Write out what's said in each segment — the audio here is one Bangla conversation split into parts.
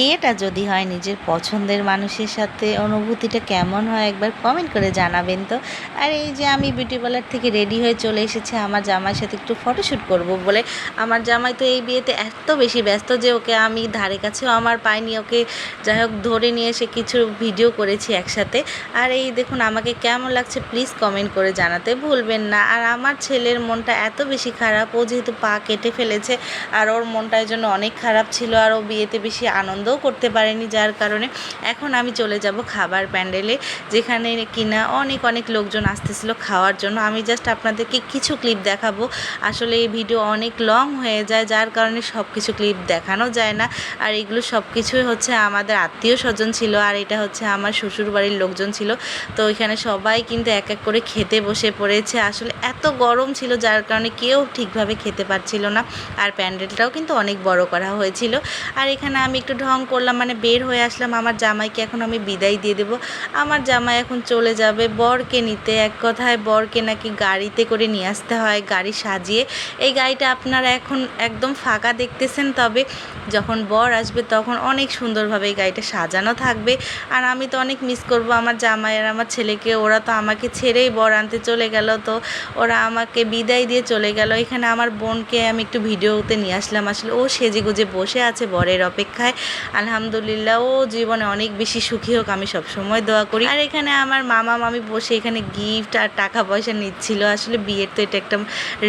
বিয়েটা যদি হয় নিজের পছন্দের মানুষের সাথে অনুভূতিটা কেমন হয় একবার কমেন্ট করে জানাবেন তো। আর এই যে আমি বিউটি পার্লার থেকে রেডি হয়ে চলে এসেছি, আমার জামাইয়ের সাথে একটু ফটোশ্যুট করব বলে। আমার জামাই তো এই বিয়েতে এত বেশি ব্যস্ত যে ওকে আমি ধারে কাছেও আমার পাইনি, ওকে যাই হোক ধরে নিয়ে এসে কিছু ভিডিও করেছি একসাথে। আর এই দেখুন আমাকে কেমন লাগছে প্লিজ কমেন্ট করে জানাতে ভুলবেন না। আর আমার ছেলের মনটা এত বেশি খারাপ, ও যেহেতু পা কেটে ফেলেছে, আর ওর মনটা এই জন্য অনেক খারাপ ছিল, আর ও বিয়েতে বেশি আনন্দও করতে পারেনি, যার কারণে এখন আমি চলে যাব খাবার প্যান্ডেলে, যেখানে কিনা অনেক অনেক লোকজন আসতেছিল খাওয়ার জন্য। আমি জাস্ট আপনাদেরকে কিছু ক্লিপ দেখাবো। আসলে এই ভিডিও অনেক লং হয়ে যায়, যার কারণে সব কিছু ক্লিপ দেখানো যায় না। আর এগুলো সব কিছুই হচ্ছে আমাদের আত্মীয় স্বজন ছিল, আর এটা হচ্ছে আমার শ্বশুর বাড়ির লোকজন ছিল। তো এখানে সবাই কিন্তু এক এক করে খেতে বসে পড়েছে। আসলে এত গরম ছিল, যার কারণে কেউ ঠিকভাবে খেতে পারছিল না। আর প্যান্ডেলটাও কিন্তু অনেক বড় করা হয়েছিল। আর এখানে আমি একটু ঢং করলাম মানে বের হয়ে আসলাম, আমার জামাইকে এখন আমি বিদায় দিয়ে দেবো। আমার জামাই এখন চলে যাবে বরকে নিতে। এক কথায় বরকে নাকি গাড়িতে করে নিয়ে আসতে হয়, গাড়ি সাজিয়ে। এই গাড়িটা আপনারা এখন একদম ফাঁকা দেখতেছেন, তবে যখন বর আসবে তখন অনেক সুন্দরভাবে এই গাড়িটা সাজানো থাকবে। আর আমি তো অনেক মিস করব আমার জামাই আর আমার ছেলেকে। ওরা তো আমাকে ছেড়েই বর আনতে চলে গেল, তো ওরা আমাকে বিদায় দিয়ে চলে গেল। এখানে আমার বোনকে আমি একটু ভিডিওতে নিয়ে আসলাম। আসলে ও সেজে গুজে বসে আছে বরের অপেক্ষায়। আলহামদুলিল্লাহ, ও জীবনে অনেক বেশি সুখী হোক, আমি সব সময় দোয়া করি। আর এখানে আমার মামা মামি বসে এখানে গিফট আর টাকা পয়সা নিচ্ছিল। আসলে বিয়ের তো এটা একটা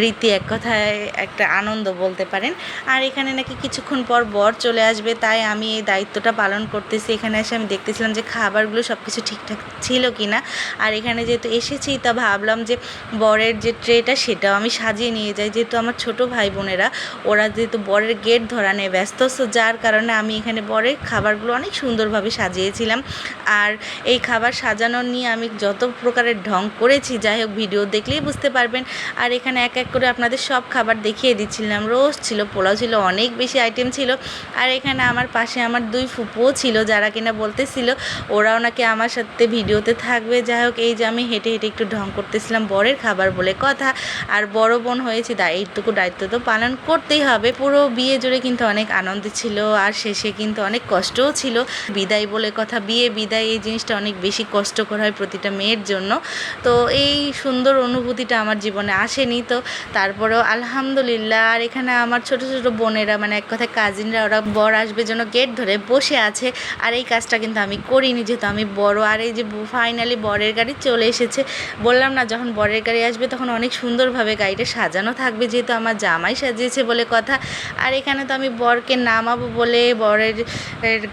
রীতি, এক কথায় একটা আনন্দ বলতে পারেন। আর এখানে নাকি কিছুক্ষণ পর বর চলে আসবে, তাই আমি এই দায়িত্বটা পালন করতেছি। এখানে এসে আমি দেখতেছিলাম যে খাবারগুলো সব কিছু ঠিকঠাক ছিল কি না আর এখানে যেহেতু এসেছি, তা ভাবলাম যে বরের যে ট্রেটা, সেটাও আমি সাজিয়ে নিয়ে যাই। যেহেতু আমার ছোট ভাই বোনেরা, ওরা যেহেতু বরের গেট ধরা নিয়ে ব্যস্ত সো যার কারণে আমি এখানে বরের খাবারগুলো অনেক সুন্দরভাবে সাজিয়েছিলাম। আর এই খাবার সাজানো নিয়ে আমি যত প্রকারের ঢং করেছি, যাই হোক ভিডিও দেখলেই বুঝতে পারবেন। আর এখানে এক এক করে আপনাদের সব খাবার দেখিয়ে দিচ্ছিলাম। রোস্ট ছিল, পোলাও ছিল, অনেক বেশি আইটেম ছিল। আর এখানে আমার পাশে আমার দুই ফুপুও ছিল, যারা কিনা বলতেছিল ওরাও নাকি আমার সাথে ভিডিওতে থাকবে। যাই হোক, এই যে আমি হেঁটে হেঁটে একটু ঢং করতেছিলাম বরের খাবার বলে কথা। আর বড় বোন হয়েছে এইটুকু দায়িত্ব তো পালন করতেই হবে। পুরো বিয়ে জুড়ে কিন্তু অনেক আনন্দ ছিল। আর শেষে কিন্তু অনেক কষ্টও ছিল। বিদায় বলে কথা, বিয়ে, বিদায় এই জিনিসটা অনেক বেশি কষ্টকর হয় প্রতিটা মেয়ের জন্য। তো এই সুন্দর অনুভূতিটা আমার জীবনে আসেনি। তো তারপরেও আলহামদুলিল্লাহ, আর এখানে আমার ছোট ছোট বোনেরা মানে এক কথায় কাজিনরা ওরা বর আসবে জন্য গেট ধরে বসে আছে। আর এই কাজটা কিন্তু আমি করিনি, যেহেতু আমি বড়। আর এই যে ফাইনালি বরের গাড়ি চলে এসেছে। বললাম না, যখন বরের গাড়ি আসবে তখন অনেক সুন্দরভাবে গাড়িটা সাজানো থাকবে, যেহেতু আমার জামাই সাজিয়েছে বলে কথা। আর এখানে তো আমি বরকে নামাবো বলে, বরের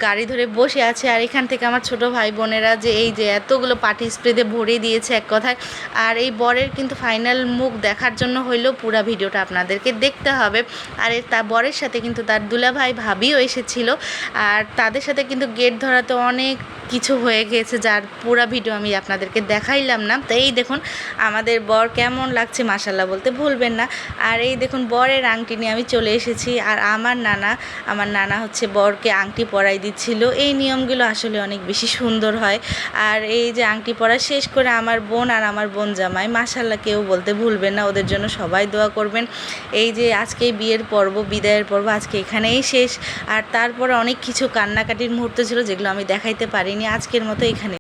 গাড়ি ধরে বসে আছে আর এখান থেকে আমার ছোট ভাই বোনেরা যে এই যে এতগুলো পার্টি স্প্রেতে ভরে দিয়েছে এক কথায়। আর এই বরের কিন্তু ফাইনাল মুখ দেখার জন্য হইলেও পুরা ভিডিওটা আপনাদেরকে দেখতে হবে। আর তা বরের সাথে কিন্তু তার দুলাভাই ভাবিও এসেছিল। আর তাদের সাথে কিন্তু গেট ধরাতে অনেক কিছু হয়ে গিয়েছে যার পুরো ভিডিও আমি আপনাদেরকে দেখাইলাম না। তো এই দেখুন, আমাদের বর কেমন লাগছে মাসাল্লাহ বলতে ভুলবেন না। আর এই দেখুন, বরের আংটি নিয়ে আমি চলে এসেছি। আর আমার নানা আমার নানা হচ্ছে বরকে আংটি পরাই দিচ্ছিল। এই নিয়মগুলো আসলে অনেক বেশি সুন্দর হয়। আর এই যে আংটি পরা শেষ করে আমার বোন আর আমার বোন জামাই মাসাল্লাহ কেউ বলতে ভুলবেন না, ওদের জন্য সবাই দোয়া করবেন। এই যে আজকে বিয়ের পর্ব, বিদায়ের পর্ব আজকে এখানেই শেষ। আর তারপরে অনেক কিছু কান্নাকাটির মুহূর্ত ছিল যেগুলো আমি দেখাইতে পারিনি। আজকের মতো এখানে